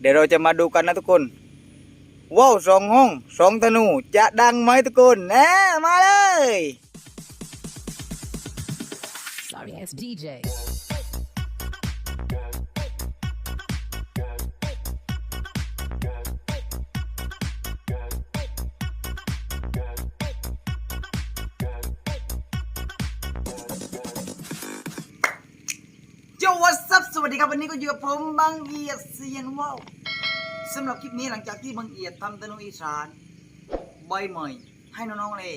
เดี๋ยวเราจะมาดูกันนะทุกคน ว้าวสองห้องสองธนูจะดังไหมทุกคนนะมาเลย Sorry ass DJ. เจ้าวัสับส วัสดีครับวันนี้ก็อยู่กับผมบางเอียดเซียนว่าวสำหรับคลิปนี้หลังจากที่บางเอียดทำธนูอีสานใบใหม่ให้น้องๆเลย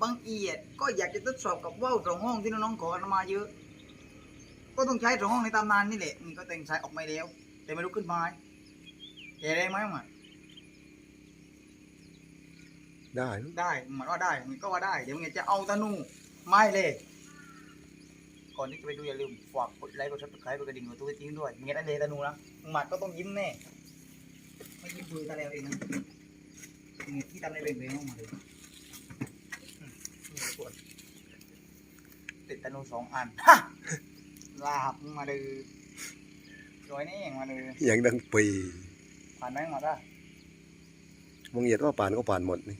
บางเอียดก็อยากจะทดสอบกับว่าวสองห้องที่น้องๆขอกันมาเยอะ ก็ต้องใช้สองห้องในตำนานนี่แหละนี่ก็แต่งสายออกมาแล้ว แต่ไม่รู้ขึ้นไม้แกได้ไหมมั้งได้มั้ยได้มันว่าได้มันก็ว่าได้ เดี๋ยวมึงจะเอาธนูไม่เลยก่ อนที่จะไปดูอย่าลืมฝากกดไลค์กดซับสไครต์กดกระดิ่งกดตัวจริงด้วยมึงได้เลยธนูนะมึงหมัดก็ต้องยิ้มแน่ไม่ยิ้มปืนตะแล้วเองนะมึงที่ทำในเบ่งเบ่งออกมาเลยอืมนี่ปวดติดธนูสองอันฮะลาบมึงมาดูร้อยนี่เองมาดูอย่างดังปีผ่านไหมหมดอะมองเหยียดว่าป่านก็ป่านหมดนี่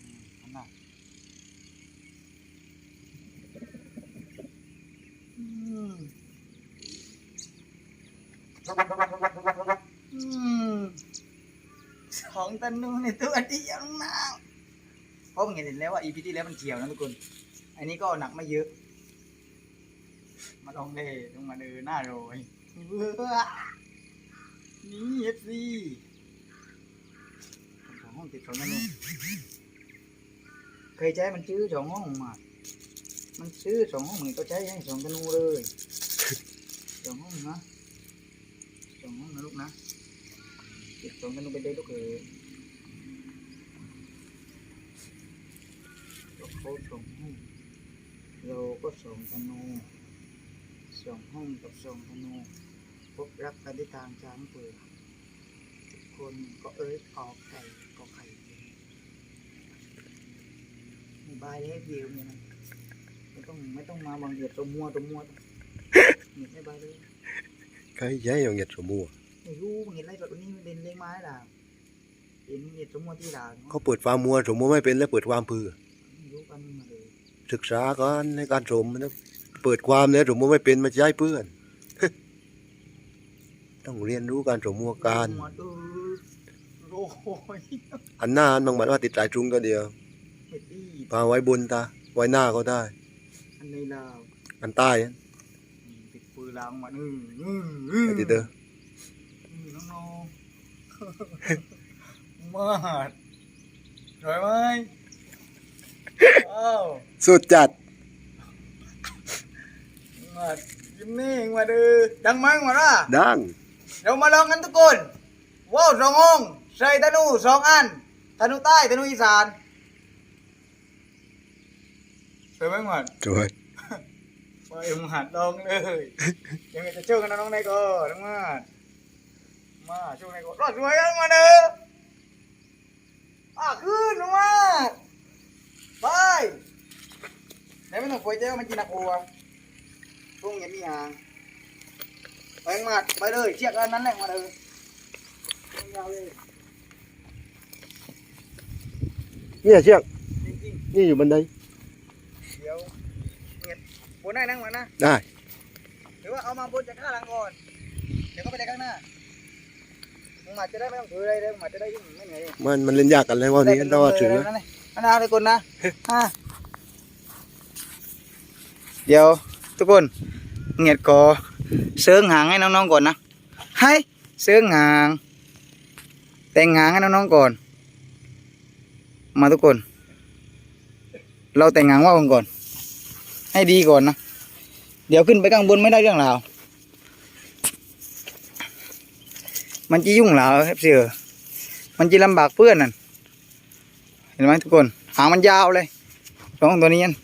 อืมนั่นน่ะอืม อืมสองตะนูในตัวเดียวนะเพราะมึงเห็นแล้วว่าอีพีที่แล้วมันเฉียวนะทุกคน อันนี้ก็หนักไม่เยอะ มาลองเลยลงมาเดินหน้าโรยเบื่อนี่เอฟซีสองห้องติดสองตะนูเคยใช้มันชื่อสองห้องมา มันซื้อสองห้องเหมึงก็ใช้ให้สองธนูเลยสองห้องนะ สองห้องนะลูกนะติดสองธนูไปเลยลูกเอ๋ยเราสองห้องเราก็สองธนูสองห้องกับสองธนูพบรักกันที่ทางช้างเผือกทุกคนก็เอ้ยออกไก่ก็ไข่มีบายให้วิวเนี่ยนะไม่ต้องไม่ต้องมาบังเหยียดตัวมัวตัวมัวเหยียดไม่ไปเลย ใครใช้อย่างเหยียดสมัวไม่รู้บังเหยียดอะไรแบบนี้เล่นเลี้ยงไม้ล่ะเห็นเหยียดตัวมัวที่ด่าเขาเปิดฟาร์มมัวสมัวไม่เป็นแล้วเปิดความพือไม่รู้กันมาเลยศึกษาก่อนในการสมนะเปิดความแล้วสมัวไม่เป็นมาใช้เพื่อน ต้องเรียนรู้การสมมัวการมัวเออโอ้ยอันหน้าอันบางมันว่าติดสายตรุงตัวเดียวเฮ็ดดีพาไว้บนตาไว้หน้าก็ได้ อันในลาวอันใต้อะอืมติดปืน ลางมาอืออืออือไอ้ที่เด้ออือน้องๆมาดสวยไหมอ้าวสุดจัดมายิ้มนี่มาดูดังมั้งมาละดังเรามาลองกันทุกคนว้าวสองห้องใส่ธนูสองอันธนูใต้ธนูอีสานสวยไหมหมัดสวย ไปหมัดลองเลยยังไงจะเชื่อกันนะน้องนายก็น้องมาดมาช่วงนายก็รอดสวยกันมาเด้ออะขึ้นน้องมาดไปไหนไม่ต้องป่วยเจ้ามันกินนักอัวช่วงเงี้ยมีหางไปมาดไปเลยเชือกอันนั้นแหละมาเลยยาวเลยเนี่ยเชือกจริงนี่อยู่บันได บนได้นั่งมานะได้หรือว่าเอามาบนจากข้างหลังก่อนเดี๋ยวก็ไปได้ข้างหน้ามึงมาจะได้ไม่ต้องถืออะไรเลยมึงมาจะได้ยิ่งไม่เหนื่อยมันมันเล่นยากกันเลยว่านี้ต้องว่าถือนั่นเลยอันนาเลยคนนะอะเดี๋ยวทุกคนเงียดก็เสิร์งหางให้น้องๆก่อนนะให้เสิร์งหาง แต่งหางให้น้องๆก่อน มาทุกคน เราแต่งหางว่ากันก่อน ให้ดีก่อนนะ เดี๋ยวขึ้นไปข้างบนไม่ได้เรื่องราวมันจะยุ่งเหรอครับเสือมันจะลำบากเพื่อนนั่น เห็นไหมทุกคน หางมันยาวเลยสองตัวนี้ยัน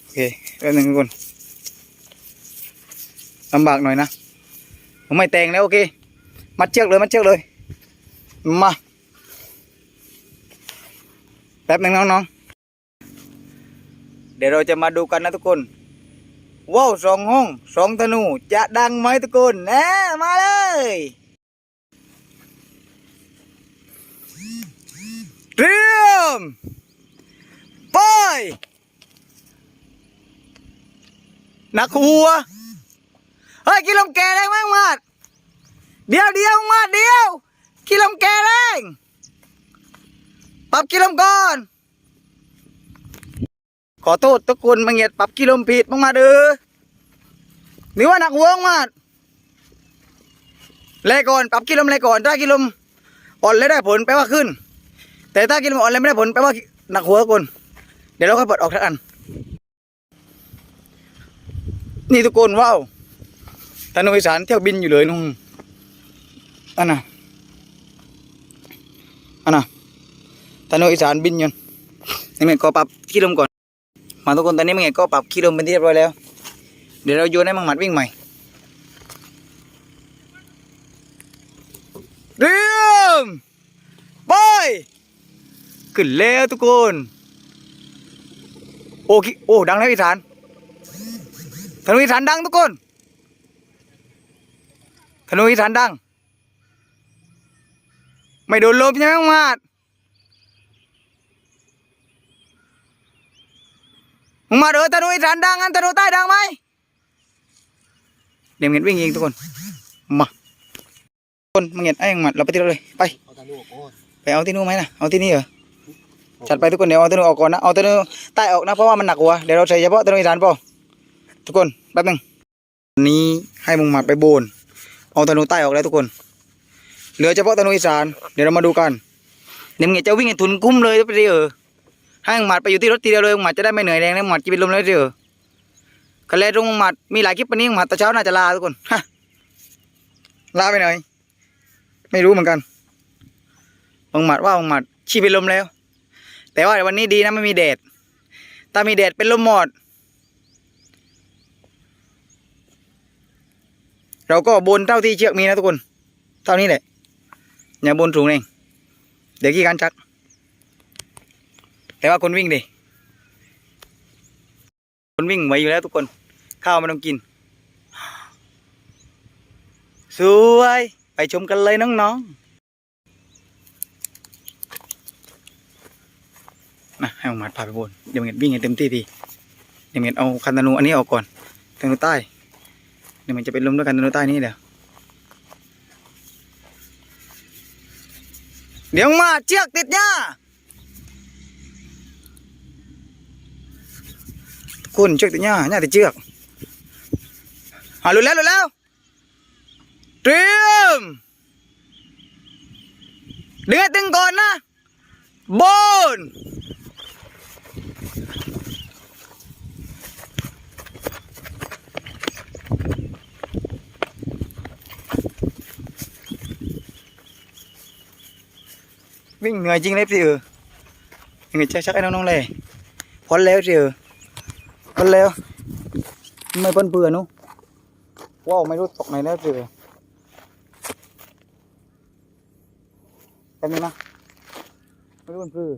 โอเคแป๊บหนึงทุกคนลำบากหน่อยนะ ผมไม่แต่งแล้วโอเค มัดเชือกเลย มัดเชือกเลย มา แป๊บหนึ่งน้องๆ เดี๋ยวเราจะมาดูกันนะทุกคน ว้าวสองห้องสองธนู จะดังไหมทุกคนแนะมาเลยเตรียมไปนักหัว เฮ้ยกินลมแกแรงมากมาดเดียวเดียวมาเดียวกินลมแกแรง ปรับกินลมก่อน ขอโทษทุกคนมาเงียดปรับกิโลมผิดมากมาเด้อหรือว่าหนักหัวมากเลยก่อนปรับกิโลมเลยก่อนถ้ากิโลมอ่อนเลยได้ผลแปลว่าขึ้น แต่ถ้ากิโลมอ่อนเลยไม่ได้ผลแปลว่าหนักหัวทุกคน เดี๋ยวเราค่อยเปิดออกทั้งอัน นี่ทุกคนว้าวธนูอีสานเที่ยวบินอยู่เลยนุ่งอันน่ะอันน่ะ ธนูอีสานบินยู่นี่มันก็ปรับกิโลมก่อน มาทุกคนตอนนี้มันไงก็ปรับกิโลมเป็นที่เรียบร้อยแล้ว เดี๋ยวเราโยนให้มังหมัดวิ่งใหม่เรียมไปขึ้นแล้วทุกคน โอ้คิโอ้ดังแล้วอีสานธนูอีสานดังทุกคนธนูอีสานดัง ไม่โดนลมใช่ไหมมังหมัด มึงมาเด้อตะนุอีสานดังอันตะนุใต้ดังไหมเดี๋ยวเงินวิ่งยิงทุกคน มาทุกคนมึงเห็นไอ้ยังหมัดเราไปที่เราเลย ไป เอาตาลูกก่อนไปเอาที่นู่นไหมนะเอาที่นี่เหรอ จัดไปทุกคนเดี๋ยวเอาตะนุออกก่อนนะ เอาตะนุใต้ออกนะเพราะว่ามันหนักหัว เดี๋ยวเราใส่เฉพาะตะนุอีสานพอทุกคนแป๊บหนึงวันนี้ให้มึงหมัดไปโบน เอาตะนุใต้ออกแล้วทุกคน เหลือเฉพาะตะนุอีสาน เดี๋ยวเรามาดูกันเดี๋ยวมึงจะวิ่งให้ทุนคุ้มเลยไปดิเออ ให้หมัดไปอยู่ที่รถทีเดียวเลยหมัดจะได้ไม่เหนื่อยแรงแล้วหมัดจะเป็นลมเลยเถอะกันแล้วตรงหมัดมีหลายคลิปวันนี้หมัดตอนเช้าน่าจะลาทุกคนลาไปไหนไม่รู้เหมือนกันมึงหมัดว่ามึงหมัดชีเป็นลมแล้ว แต่ว่าวันนี้ดีนะไม่มีแดดถ้ามีแดดเป็นลมหมด เราก็บนเท่าที่เชือกมีนะทุกคน เท่านี้แหละ อย่าบนสูงเองเดี๋ยวขี้การชัก แต่ว่าคนวิ่งดิคนวิ่งไหวอยู่แล้วทุกคน ข้าวไม่ต้องกิน สวย ไปชมกันเลยน้องๆนะให้ออกมาพาไปบน เดี๋ยวเงินวิ่งให้เต็มที่ดีเดี๋ยวเงินเอาคันธนูอันนี้ออกก่อนธนูใต้ เดี๋ยวมันจะเป็นลมด้วยคันธนูใต้นี่เดี๋ยวเดี๋ยวมาเชือกติดหญ้า คุณเชือกติดหญ้าหญ้าติดเชือกอ่าหลุดแล้วหลุดแล้วเตรียมเดือดตึงก่อนนะบนวิ่งเหนื่อยจริงเลยพี่เออยังไงจะชักไอ้น้องๆเลยพ้นแล้วสิเออ พ้นแล้วไม่พ้นเบื่อนุว้าวไม่รู้ตกไหนแล้วเจอแป๊บนึงนะไม่รู้มันเบื่อ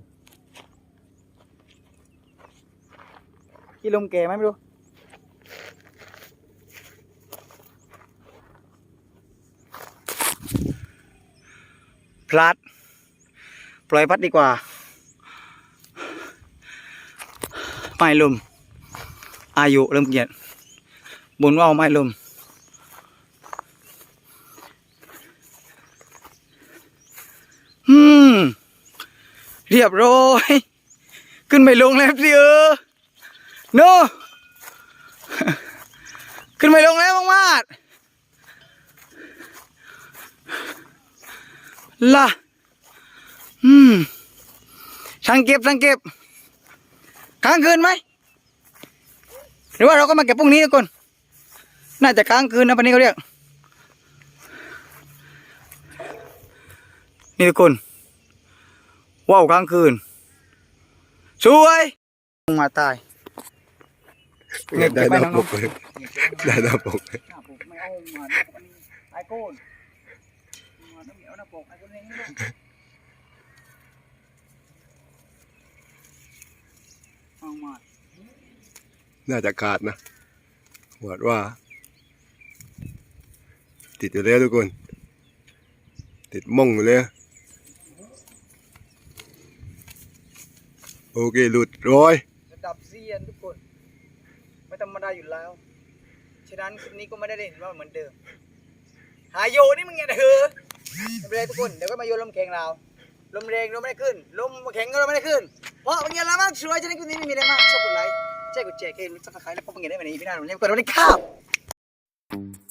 ขี้ลมแก่ไหมไม่รู้พลัด ปล่อยพัดดีกว่าไม่ลม อายุเริ่มเกียดบุญว่าวไม่ลมอืมเรียบร้อย ขึ้นไม่ลงแล้วสิเออโนขึ้นไม่ลงแล้วมากมาดล่ะ อืมช่างเก็บช่างเก็บค้างคืนไหม หรือว่าเราก็มาเก็บพรุ่งนี้ทุกคน น่าจะค้างคืนนะปันนี้เขาเรียก นี่ทุกคน ว้าวค้างคืน สวยมาตายเงียบเก็ได้บไว้น้าน้ปกเลยได้หน้าปกเลยไอามาไอโกนมาต้องเหนียวนะปกไอโกนเองด้วยเอามา น่าจะขาดนะหวาดว่า ติดอยู่แล้วทุกคน ติดม่งอยู่เลยโอเคหลุดร้อยระดับเซียนทุกคน ไม่ธรรมดาอยู่แล้ว ฉะนั้นคลิปนี้ก็ไม่ได้เล่นว่าเหมือนเดิม หาโยนี่มึงไงเถอไม่เป็นไรทุกคน เดี๋ยวก็มาโยนลมแข็งเรา ลมแรงลมไม่ได้ขึ้น ลมแข็งก็ลมไม่ได้ขึ้น เพราะเป็นไงล่ะมากช่วยฉะนั้นคลิปนี้ไม่มีอะไรมากชอบกดไลค์ แจ๊กุญแจ๊กมจับสไายแล้วพบกันเหม่ในวันนี้พี่น้าผมเรียกกดไว้เลยครับ